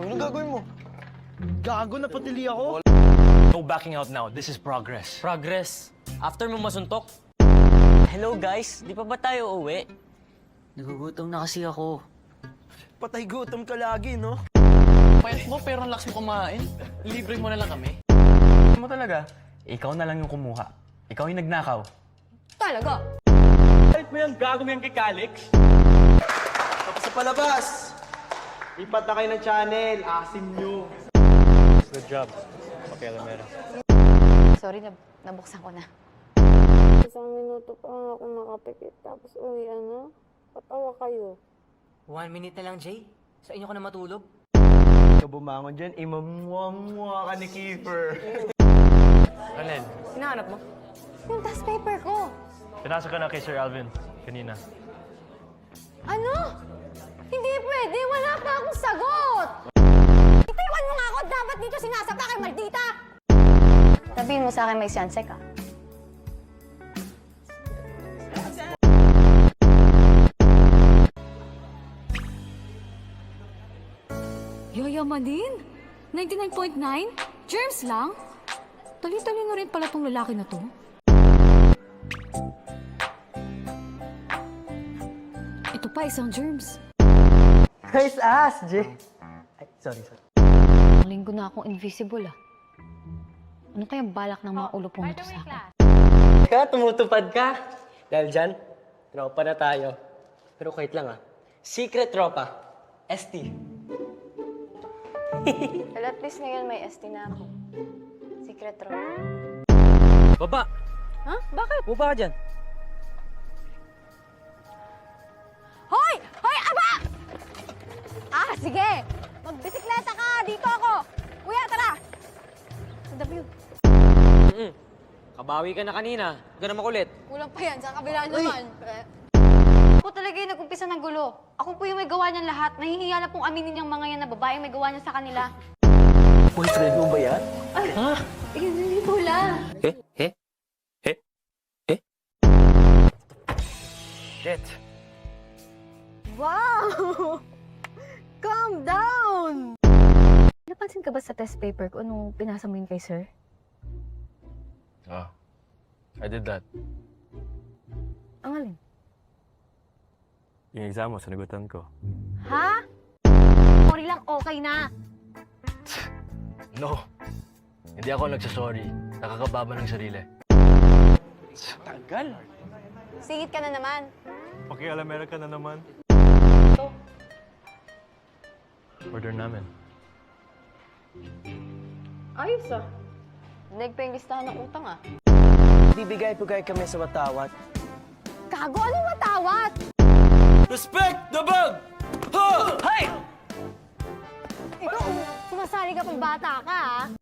Ano gagawin mo? Gago na patili ako. No backing out now. This is progress. Progress. After mo masuntok. Hello guys, di pa ba tayo uwi? Nagugutom na kasi ako. Patay gutom ka lagi, no? Payat mo pero ang lakas mo kumain. Libre mo na lang kami. mo talaga, ikaw na lang yung kumuha. Ikaw yung nagnakaw. Talaga? Kahit mo yan, gago mo yan kay Calix. Tapos sa palabas. Lipat na kayo ng channel. Asim nyo. Good job. Pakialamera. Sorry, nab nabuksan ko na. Isang minuto pa nga ako nakapikit, tapos uwi ano? Patawa kayo. One minute na lang, Jay. Sa inyo ko na matulog. Ikaw bumangon dyan, imamuwa ka ni Kiefer. Alin? Hinahanap mo? Yung test paper ko. Pinasa ka na kay Sir Alvin kanina. Ano? Hindi pwede. Wala pa akong sagot. Itiwan mo nga ako. Dapat dito sinasapa kay Maldita. Sabihin mo sa akin may siyanse ka. Yayamanin? 99.9? Germs lang? Tali-talino rin pala tong lalaki na to. Ito pa, isang germs. Nice ass, Jay. Ay, sorry, sorry. Ang linggo na akong invisible ah. Ano kayang balak ng mga ulupong ito sa akin? Ka, tumutupad ka. Dahil dyan, tropa na tayo. Pero kahit lang ah. Secret tropa. ST. Well, at least ngayon may ST na ako. Secret room. Baba! Ha? Bakit? Baba ka dyan. Sa W. Mm Kabawi ka na kanina. Huwag ka na makulit. Kulang pa yan. Sa kabila naman. Ako talaga yung nag-umpisa ng gulo. Ako po yung may gawa niyan lahat. Nahihiya na pong aminin yung mga yan na babaeng may gawa niya sa kanila. Boyfriend mo ba yan? Eh, hindi ko lang. Eh? Eh? Eh? Eh? Shit. Wow! Napansin ka ba sa test paper ko nung pinasa mo yun kay sir? Ah. I did that. Ang alin? Yung exam mo, sanagutan ko. Ha? Sorry lang, okay na. No. Hindi ako nagsasorry. Nakakababa ng sarili. Tagal. Singit ka na naman. Pakialamera ka na naman. Order namin. Ayos ah. Dinig pa yung listahan ng utang ah. Bibigay po kayo kami sa watawat. Kago, ano matawat? Respect the bug! Ha! Ikaw, sumasali ka pang bata ka ah.